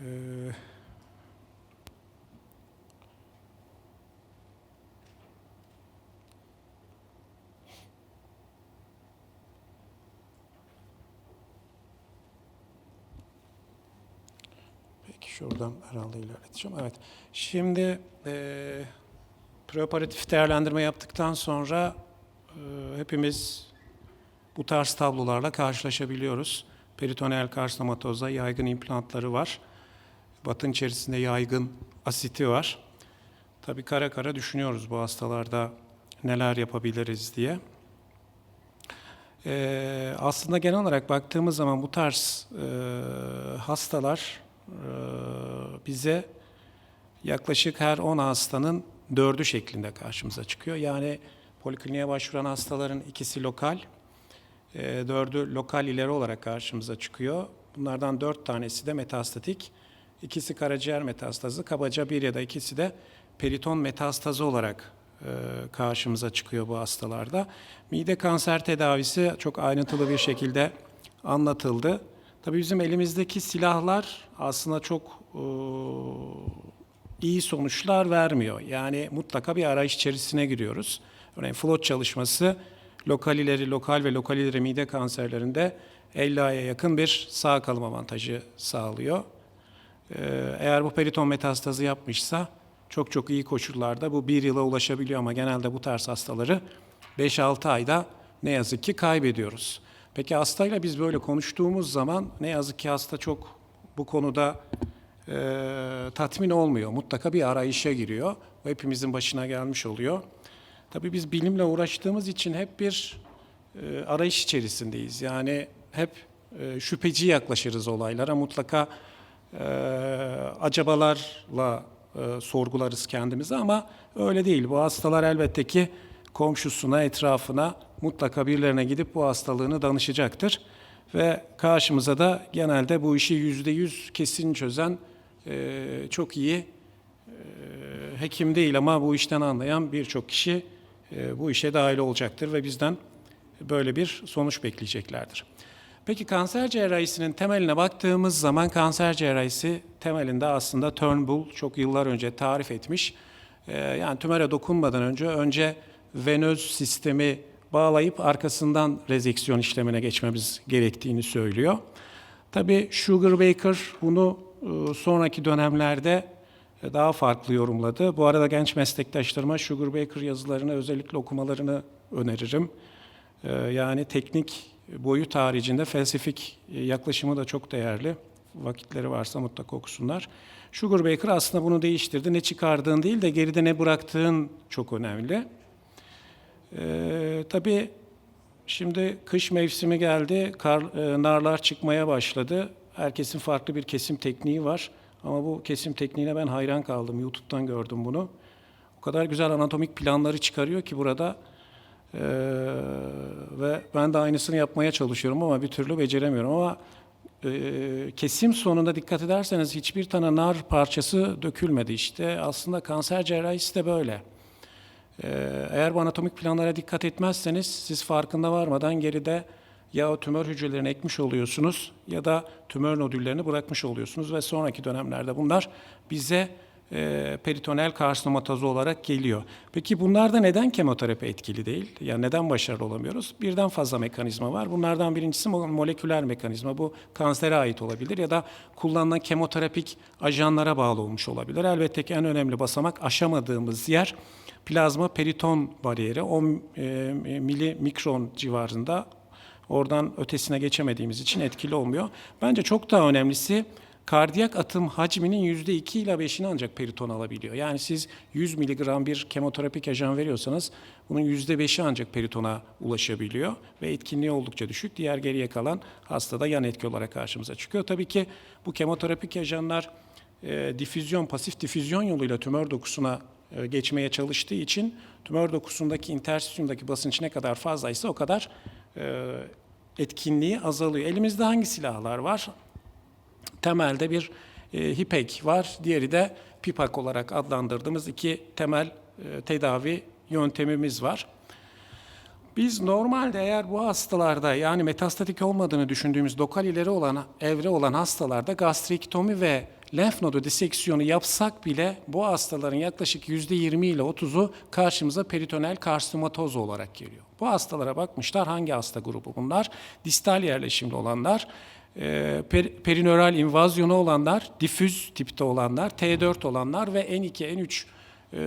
Ee, Peki şuradan herhalde ilerleteceğim. Evet. Şimdi eee preoperatif değerlendirme yaptıktan sonra eee, hepimiz bu tarz tablolarla karşılaşabiliyoruz. Peritoneal karsinomatoza yaygın implantları var. Batın içerisinde yaygın asiti var. Tabii kara kara düşünüyoruz bu hastalarda neler yapabiliriz diye. Ee, aslında genel olarak baktığımız zaman bu tarz e, hastalar e, bize yaklaşık her 10 hastanın dördü şeklinde karşımıza çıkıyor. Yani polikliniğe başvuran hastaların ikisi lokal, e, dördü lokal ileri olarak karşımıza çıkıyor. Bunlardan dört tanesi de metastatik, ikisi karaciğer metastazı, kabaca bir ya da ikisi de periton metastazı olarak e, karşımıza çıkıyor bu hastalarda. Mide kanser tedavisi çok ayrıntılı bir şekilde anlatıldı. Tabii bizim elimizdeki silahlar aslında çok e, iyi sonuçlar vermiyor. Yani mutlaka bir arayış içerisine giriyoruz. Örneğin flot çalışması lokal ileri, lokal ve lokal ileri mide kanserlerinde 50'ye yakın bir sağ kalım avantajı sağlıyor. Ee, Eğer bu periton metastazı yapmışsa çok çok iyi koşullarda bu bir yıla ulaşabiliyor ama genelde bu tarz hastaları 5-6 ayda ne yazık ki kaybediyoruz. Peki hastayla biz böyle konuştuğumuz zaman ne yazık ki hasta çok bu konuda e, tatmin olmuyor. Mutlaka bir arayışa giriyor. Bu hepimizin başına gelmiş oluyor. Tabii biz bilimle uğraştığımız için hep bir e, arayış içerisindeyiz. Yani hep e, şüpheci yaklaşırız olaylara. Mutlaka e, acabalarla e, sorgularız kendimizi ama öyle değil. Bu hastalar elbette ki komşusuna, etrafına mutlaka birilerine gidip bu hastalığını danışacaktır. Ve karşımıza da genelde bu işi yüzde yüz kesin çözen e, çok iyi e, hekim değil ama bu işten anlayan birçok kişi e, bu işe dahil olacaktır ve bizden böyle bir sonuç bekleyeceklerdir. Peki kanser cerrahisinin temeline baktığımız zaman kanser cerrahisi temelinde aslında Turnbull çok yıllar önce tarif etmiş. Ee, yani tümöre dokunmadan önce önce venöz sistemi bağlayıp arkasından rezeksiyon işlemine geçmemiz gerektiğini söylüyor. Tabii Sugar Baker bunu e, sonraki dönemlerde e, daha farklı yorumladı. Bu arada genç meslektaşlarıma Sugar Baker yazılarını özellikle okumalarını öneririm. Ee, Yani teknik boyut haricinde felsefik e, yaklaşımı da çok değerli. Vakitleri varsa mutlaka okusunlar. Sugar Baker aslında bunu değiştirdi. Ne çıkardığın değil de geride ne bıraktığın çok önemli. Ee, tabii şimdi kış mevsimi geldi. Kar, e, narlar çıkmaya başladı. Herkesin farklı bir kesim tekniği var. Ama bu kesim tekniğine ben hayran kaldım. YouTube'dan gördüm bunu. O kadar güzel anatomik planları çıkarıyor ki burada. Ee, ve ben de aynısını yapmaya çalışıyorum ama bir türlü beceremiyorum ama e, kesim sonunda dikkat ederseniz hiçbir tane nar parçası dökülmedi işte aslında kanser cerrahisi de böyle. Ee, eğer bu anatomik planlara dikkat etmezseniz siz farkında varmadan geride ya o tümör hücrelerini ekmiş oluyorsunuz ya da tümör nodüllerini bırakmış oluyorsunuz ve sonraki dönemlerde bunlar bize e, peritoneal karsinomatozu olarak geliyor. Peki bunlarda neden kemoterapi etkili değil? Yani neden başarılı olamıyoruz? Birden fazla mekanizma var. Bunlardan birincisi mo- moleküler mekanizma. Bu kansere ait olabilir ya da kullanılan kemoterapik ajanlara bağlı olmuş olabilir. Elbette ki en önemli basamak aşamadığımız yer plazma periton bariyeri. 10 e, milimikron civarında Oradan ötesine geçemediğimiz için etkili olmuyor. Bence çok daha önemlisi kardiyak atım hacminin %2 ile 5'ini ancak periton alabiliyor. Yani siz 100 miligram bir kemoterapik ajan veriyorsanız bunun %5'i ancak peritona ulaşabiliyor ve etkinliği oldukça düşük. Diğer geriye kalan hastada yan etki olarak karşımıza çıkıyor. Tabii ki bu kemoterapik ajanlar e, difüzyon, pasif difüzyon yoluyla tümör dokusuna e, geçmeye çalıştığı için tümör dokusundaki interstisyumdaki basınç ne kadar fazlaysa o kadar e, etkinliği azalıyor. Elimizde hangi silahlar var? Temelde bir e, HIPEC var, diğeri de PIPAK olarak adlandırdığımız iki temel e, tedavi yöntemimiz var. Biz normalde eğer bu hastalarda yani metastatik olmadığını düşündüğümüz lokal ileri olan evre olan hastalarda gastrektomi ve lenf nodu diseksiyonu yapsak bile bu hastaların yaklaşık %20 ile 30'u karşımıza peritonel karsinomatoz olarak geliyor. Bu hastalara bakmışlar hangi hasta grubu bunlar? Distal yerleşimli olanlar, e, per- perinöral invazyonu olanlar, difüz tipte olanlar, T4 olanlar ve N2, N3 e,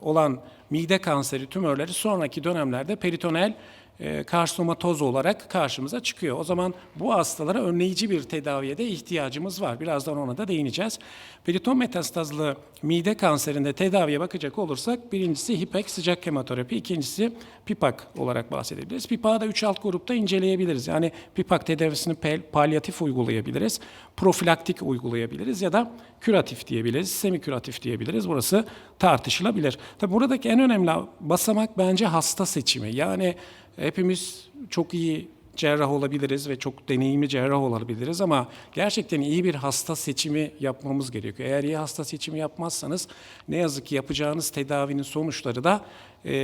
olan mide kanseri tümörleri sonraki dönemlerde peritonel e, karsinomatoz olarak karşımıza çıkıyor. O zaman bu hastalara önleyici bir tedaviye de ihtiyacımız var. Birazdan ona da değineceğiz. Periton metastazlı mide kanserinde tedaviye bakacak olursak birincisi hipek sıcak kemoterapi, ikincisi pipak olarak bahsedebiliriz. Pipak'ı da 3 alt grupta inceleyebiliriz. Yani pipak tedavisini palyatif uygulayabiliriz, profilaktik uygulayabiliriz ya da küratif diyebiliriz, semiküratif diyebiliriz. Burası tartışılabilir. Tabi buradaki en önemli basamak bence hasta seçimi. Yani hepimiz çok iyi cerrah olabiliriz ve çok deneyimli cerrah olabiliriz ama gerçekten iyi bir hasta seçimi yapmamız gerekiyor. Eğer iyi hasta seçimi yapmazsanız ne yazık ki yapacağınız tedavinin sonuçları da e,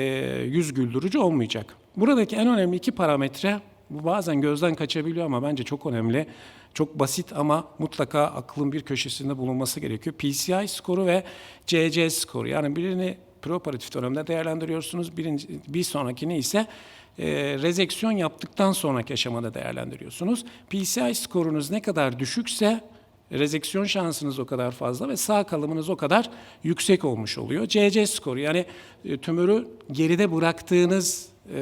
yüz güldürücü olmayacak. Buradaki en önemli iki parametre bu bazen gözden kaçabiliyor ama bence çok önemli. Çok basit ama mutlaka aklın bir köşesinde bulunması gerekiyor. PCI skoru ve CC skoru. Yani birini preoperatif dönemde değerlendiriyorsunuz. Birinci, bir sonrakini ise e, rezeksiyon yaptıktan sonraki aşamada değerlendiriyorsunuz. PCI skorunuz ne kadar düşükse rezeksiyon şansınız o kadar fazla ve sağ kalımınız o kadar yüksek olmuş oluyor. CC skoru yani e, tümörü geride bıraktığınız e,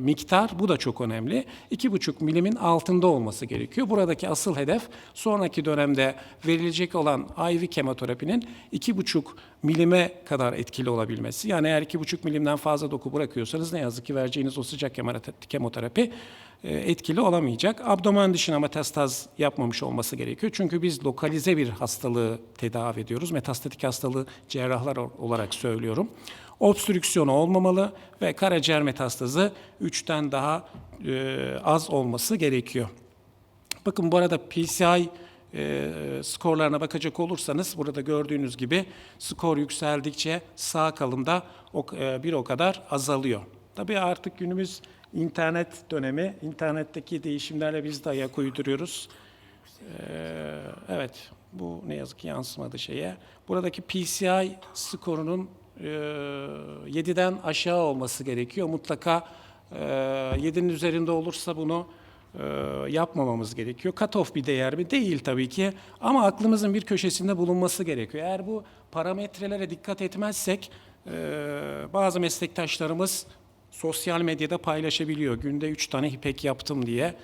miktar bu da çok önemli. 2,5 milimin altında olması gerekiyor. Buradaki asıl hedef sonraki dönemde verilecek olan IV kemoterapinin 2,5 milime kadar etkili olabilmesi. Yani eğer 2,5 milimden fazla doku bırakıyorsanız ne yazık ki vereceğiniz o sıcak kemoterapi etkili olamayacak. Abdomen dışına metastaz yapmamış olması gerekiyor. Çünkü biz lokalize bir hastalığı tedavi ediyoruz. Metastatik hastalığı cerrahlar olarak söylüyorum. Obstrüksiyonu olmamalı ve karaciğer metastazı 3'ten daha e, az olması gerekiyor. Bakın bu arada PCI e, skorlarına bakacak olursanız burada gördüğünüz gibi skor yükseldikçe sağ kalımda o, e, bir o kadar azalıyor. Tabii artık günümüz internet dönemi. İnternetteki değişimlerle biz de ayak uyduruyoruz. Ee, evet, bu ne yazık ki yansımadı şeye. Buradaki PCI skorunun e, 7'den aşağı olması gerekiyor. Mutlaka e, 7'nin üzerinde olursa bunu e, yapmamamız gerekiyor. Cut-off bir değer mi? Değil tabii ki. Ama aklımızın bir köşesinde bulunması gerekiyor. Eğer bu parametrelere dikkat etmezsek e, bazı meslektaşlarımız sosyal medyada paylaşabiliyor. Günde üç tane hipek yaptım diye.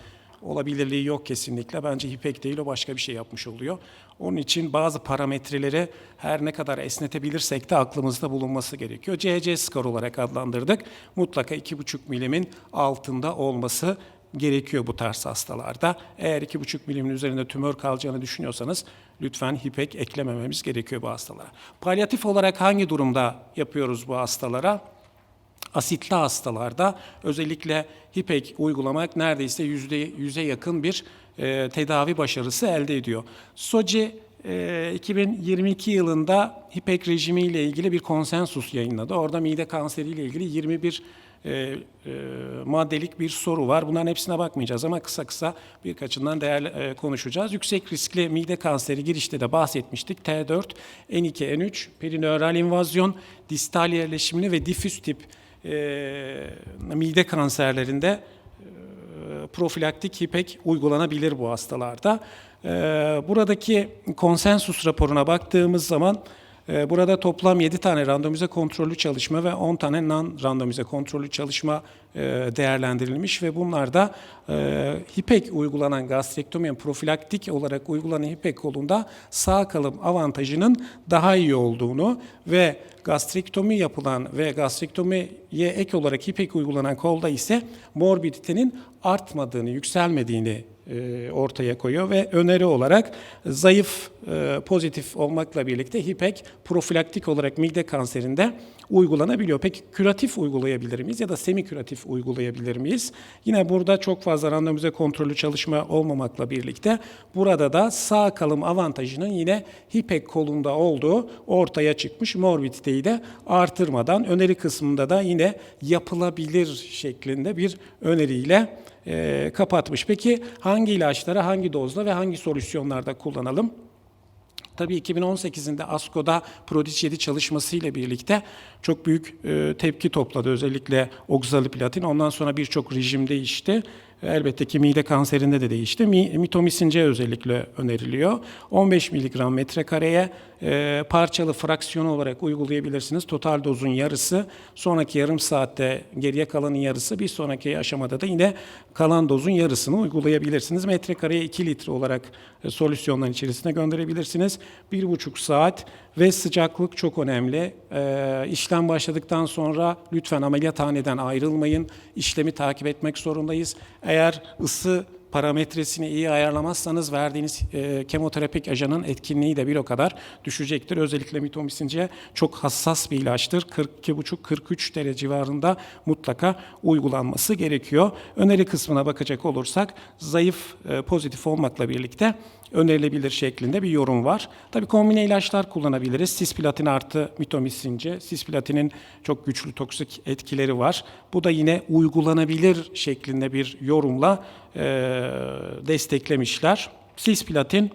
Olabilirliği yok kesinlikle. Bence hipek değil o başka bir şey yapmış oluyor. Onun için bazı parametreleri her ne kadar esnetebilirsek de aklımızda bulunması gerekiyor. CC skor olarak adlandırdık. Mutlaka 2,5 milimin altında olması gerekiyor bu tarz hastalarda. Eğer 2,5 milimin üzerinde tümör kalacağını düşünüyorsanız lütfen hipek eklemememiz gerekiyor bu hastalara. Palyatif olarak hangi durumda yapıyoruz bu hastalara? Asitli hastalarda özellikle hipek uygulamak neredeyse yüzde yüze yakın bir e, tedavi başarısı elde ediyor. SOCI e, 2022 yılında hipek rejimi ile ilgili bir konsensus yayınladı. Orada mide kanseri ile ilgili 21 e, e, maddelik bir soru var. Bunların hepsine bakmayacağız ama kısa kısa birkaçından değerli e, konuşacağız. Yüksek riskli mide kanseri girişte de bahsetmiştik. T4, N2, N3, perinöral invazyon, distal yerleşimli ve difüz tip e, mide kanserlerinde e, profilaktik hipek uygulanabilir bu hastalarda. E, buradaki konsensus raporuna baktığımız zaman burada toplam 7 tane randomize kontrollü çalışma ve 10 tane non-randomize kontrollü çalışma e, değerlendirilmiş ve bunlarda e, hipek uygulanan gastrektomi profilaktik olarak uygulanan hipek kolunda sağ kalım avantajının daha iyi olduğunu ve gastrektomi yapılan ve gastrektomiye ek olarak hipek uygulanan kolda ise morbiditenin artmadığını, yükselmediğini ortaya koyuyor ve öneri olarak zayıf e, pozitif olmakla birlikte hipek profilaktik olarak mide kanserinde uygulanabiliyor. Peki küratif uygulayabilir miyiz ya da semiküratif uygulayabilir miyiz? Yine burada çok fazla randomize kontrollü çalışma olmamakla birlikte burada da sağ kalım avantajının yine hipek kolunda olduğu ortaya çıkmış morbiditeyi de artırmadan öneri kısmında da yine yapılabilir şeklinde bir öneriyle e, kapatmış. Peki hangi ilaçları hangi dozda ve hangi solüsyonlarda kullanalım? Tabii 2018'inde ASKO'da Prodigy 7 çalışmasıyla birlikte çok büyük e, tepki topladı. Özellikle oksaliplatin. Ondan sonra birçok rejim değişti. Elbette ki mide kanserinde de değişti. Mi- Mitomisin C özellikle öneriliyor. 15 mg metrekareye e, parçalı fraksiyon olarak uygulayabilirsiniz. Total dozun yarısı, sonraki yarım saatte geriye kalanın yarısı, bir sonraki aşamada da yine kalan dozun yarısını uygulayabilirsiniz. Metrekareye 2 litre olarak e, solüsyonların içerisine gönderebilirsiniz. 1,5 saat ve sıcaklık çok önemli. E, işlem başladıktan sonra lütfen ameliyathaneden ayrılmayın. İşlemi takip etmek zorundayız. Eğer ısı parametresini iyi ayarlamazsanız verdiğiniz e, kemoterapik ajanın etkinliği de bir o kadar düşecektir. Özellikle mitomisin C çok hassas bir ilaçtır. 42,5-43 derece civarında mutlaka uygulanması gerekiyor. Öneri kısmına bakacak olursak zayıf e, pozitif olmakla birlikte önerilebilir şeklinde bir yorum var. Tabii kombine ilaçlar kullanabiliriz. Sisplatin artı mitomisince. Sisplatinin çok güçlü toksik etkileri var. Bu da yine uygulanabilir şeklinde bir yorumla e, desteklemişler. Sisplatin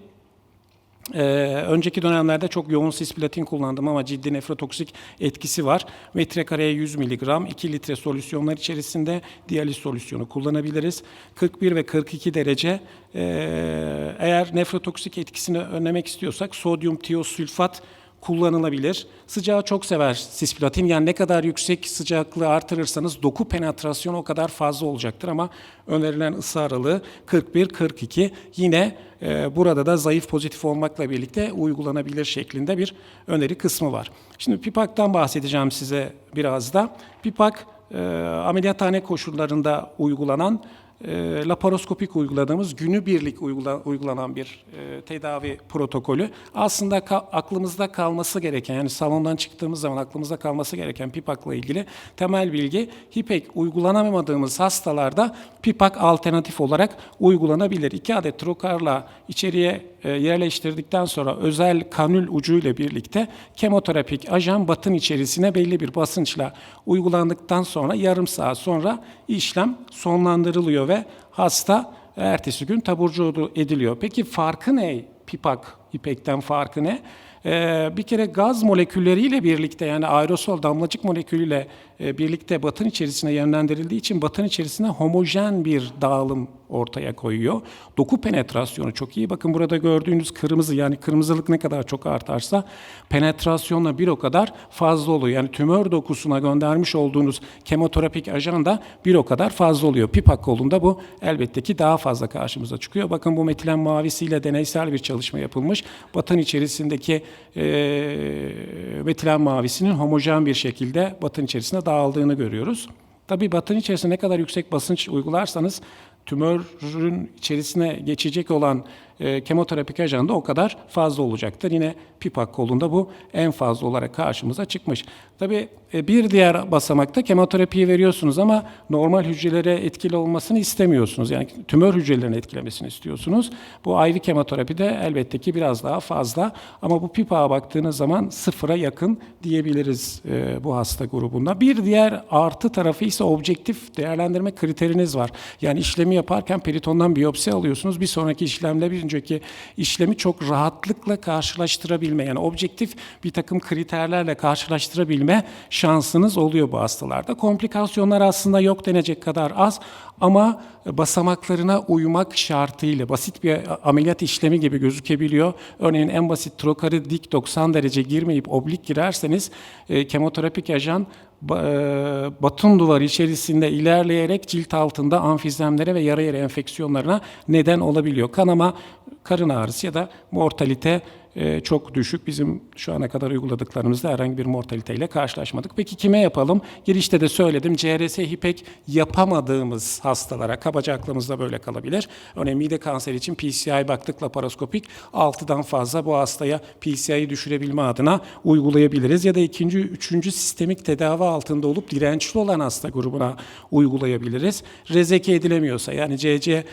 ee, önceki dönemlerde çok yoğun sisplatin kullandım ama ciddi nefrotoksik etkisi var. Metrekareye 100 mg, 2 litre solüsyonlar içerisinde diyaliz solüsyonu kullanabiliriz. 41 ve 42 derece ee, eğer nefrotoksik etkisini önlemek istiyorsak sodyum tiosülfat kullanılabilir. Sıcağı çok sever sisplatin. Yani ne kadar yüksek sıcaklığı artırırsanız doku penetrasyonu o kadar fazla olacaktır ama önerilen ısı aralığı 41-42. Yine e, burada da zayıf pozitif olmakla birlikte uygulanabilir şeklinde bir öneri kısmı var. Şimdi PIPAK'tan bahsedeceğim size biraz da. PIPAK e, ameliyathane koşullarında uygulanan e, laparoskopik uyguladığımız günübirlik uygula, uygulanan bir e, tedavi protokolü. Aslında ka- aklımızda kalması gereken yani salondan çıktığımız zaman aklımızda kalması gereken PIPAK'la ilgili temel bilgi HIPEK uygulanamadığımız hastalarda PIPAK alternatif olarak uygulanabilir. 2 adet trokarla içeriye e, yerleştirdikten sonra özel kanül ucuyla birlikte kemoterapik ajan batın içerisine belli bir basınçla uygulandıktan sonra yarım saat sonra işlem sonlandırılıyor ve hasta ertesi gün taburcu ediliyor. Peki farkı ne? PIPAK, İpek'ten farkı ne? Ee, bir kere gaz molekülleriyle birlikte yani aerosol damlacık molekülüyle e, birlikte batın içerisine yönlendirildiği için batın içerisine homojen bir dağılım ortaya koyuyor. Doku penetrasyonu çok iyi. Bakın burada gördüğünüz kırmızı yani kırmızılık ne kadar çok artarsa penetrasyonla bir o kadar fazla oluyor. Yani tümör dokusuna göndermiş olduğunuz kemoterapik ajan da bir o kadar fazla oluyor. PIPAK kolunda bu elbette ki daha fazla karşımıza çıkıyor. Bakın bu metilen mavisiyle deneysel bir çalışma yapılmış. Batın içerisindeki e, metilen mavisinin homojen bir şekilde batın içerisine dağıldığını görüyoruz. Tabii batın içerisine ne kadar yüksek basınç uygularsanız tümörün içerisine geçecek olan e, kemoterapik ajan da o kadar fazla olacaktır. Yine PIPAK kolunda bu en fazla olarak karşımıza çıkmış. Tabii e, bir diğer basamakta kemoterapiyi veriyorsunuz ama normal hücrelere etkili olmasını istemiyorsunuz. Yani tümör hücrelerini etkilemesini istiyorsunuz. Bu IV kemoterapi de elbette ki biraz daha fazla ama bu PIPAK'a baktığınız zaman sıfıra yakın diyebiliriz e, bu hasta grubunda. Bir diğer artı tarafı ise objektif değerlendirme kriteriniz var. Yani işlemi yaparken peritondan biyopsi alıyorsunuz. Bir sonraki işlemle bir önceki işlemi çok rahatlıkla karşılaştırabilme yani objektif bir takım kriterlerle karşılaştırabilme şansınız oluyor bu hastalarda. Komplikasyonlar aslında yok denecek kadar az ama basamaklarına uymak şartıyla basit bir ameliyat işlemi gibi gözükebiliyor. Örneğin en basit trokarı dik 90 derece girmeyip oblik girerseniz e, kemoterapik ajan batın duvarı içerisinde ilerleyerek cilt altında amfizemlere ve yara yeri enfeksiyonlarına neden olabiliyor. Kanama, karın ağrısı ya da mortalite e, çok düşük. Bizim şu ana kadar uyguladıklarımızda herhangi bir mortaliteyle karşılaşmadık. Peki kime yapalım? Girişte de söyledim. CRS hipek yapamadığımız hastalara kabaca aklımızda böyle kalabilir. Örneğin mide kanseri için PCI baktık laparoskopik 6'dan fazla bu hastaya PCI'yi düşürebilme adına uygulayabiliriz. Ya da ikinci, üçüncü sistemik tedavi altında olup dirençli olan hasta grubuna uygulayabiliriz. Rezeke edilemiyorsa yani CC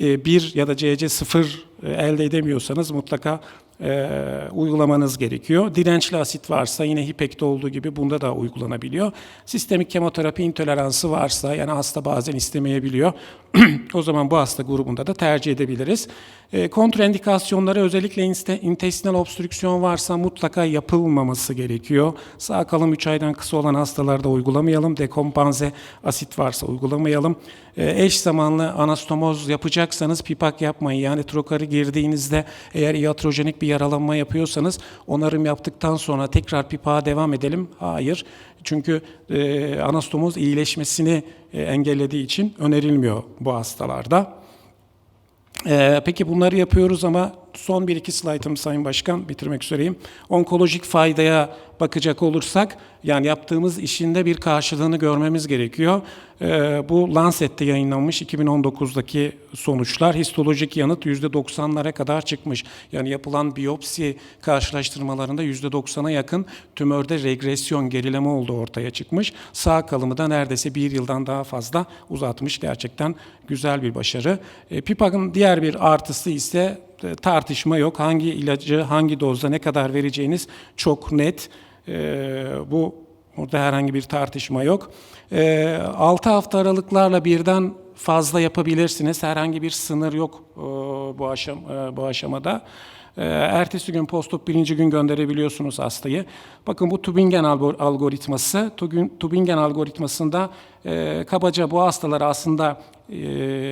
1 ya da CC 0 e, elde edemiyorsanız mutlaka e, uygulamanız gerekiyor. Dirençli asit varsa yine hipekte olduğu gibi bunda da uygulanabiliyor. Sistemik kemoterapi intoleransı varsa yani hasta bazen istemeyebiliyor. o zaman bu hasta grubunda da tercih edebiliriz. E, kontraindikasyonları özellikle intestinal obstrüksiyon varsa mutlaka yapılmaması gerekiyor. Sağ kalım 3 aydan kısa olan hastalarda uygulamayalım. Dekompanze asit varsa uygulamayalım. E, eş zamanlı anastomoz yapacaksanız pipak yapmayın. Yani trokarı girdiğinizde eğer iatrojenik bir yaralanma yapıyorsanız onarım yaptıktan sonra tekrar pipağa devam edelim. Hayır. Çünkü e, anastomoz iyileşmesini e, engellediği için önerilmiyor bu hastalarda. Ee, peki bunları yapıyoruz ama son bir iki slaytım Sayın Başkan bitirmek üzereyim. Onkolojik faydaya bakacak olursak yani yaptığımız işinde bir karşılığını görmemiz gerekiyor. Ee, bu Lancet'te yayınlanmış 2019'daki sonuçlar histolojik yanıt %90'lara kadar çıkmış. Yani yapılan biyopsi karşılaştırmalarında %90'a yakın tümörde regresyon gerileme olduğu ortaya çıkmış. Sağ kalımı da neredeyse bir yıldan daha fazla uzatmış. Gerçekten güzel bir başarı. E, PIPAK'ın diğer bir artısı ise tartışma yok. Hangi ilacı hangi dozda ne kadar vereceğiniz çok net. E, bu burada herhangi bir tartışma yok. E, 6 hafta aralıklarla birden fazla yapabilirsiniz. Herhangi bir sınır yok e, bu, aşam, e, bu aşamada. E, Ertesi gün postop birinci gün gönderebiliyorsunuz hastayı. Bakın bu Tübingen algor- algoritması. Tübingen- algoritmasında e, kabaca bu hastalar aslında e,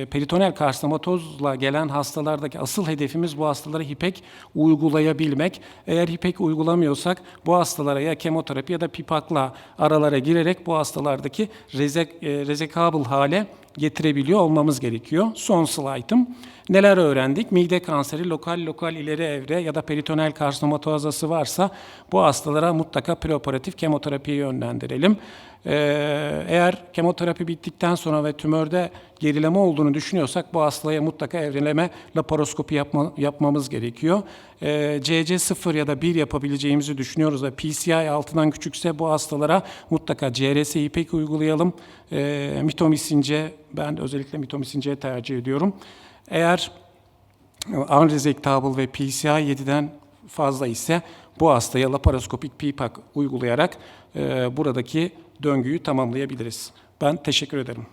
peritoneal karsamatozla gelen hastalardaki asıl hedefimiz bu hastalara hipek uygulayabilmek. Eğer hipek uygulamıyorsak bu hastalara ya kemoterapi ya da pipakla aralara girerek bu hastalardaki rezek, e, rezekabıl hale getirebiliyor olmamız gerekiyor. Son slaytım. Neler öğrendik? Mide kanseri, lokal lokal ileri evre ya da peritoneal karsinomatoazası varsa bu hastalara mutlaka preoperatif kemoterapiye yönlendirelim. Ee, eğer kemoterapi bittikten sonra ve tümörde gerileme olduğunu düşünüyorsak bu hastaya mutlaka evreleme laparoskopi yapma, yapmamız gerekiyor. Ee, CC0 ya da 1 yapabileceğimizi düşünüyoruz ve PCI altından küçükse bu hastalara mutlaka CRS ipek uygulayalım. Ee, mitomisince, ben özellikle mitomisince tercih ediyorum. Eğer unresectable ve PCI 7'den fazla ise bu hastaya laparoskopik PPAC uygulayarak e, buradaki döngüyü tamamlayabiliriz. Ben teşekkür ederim.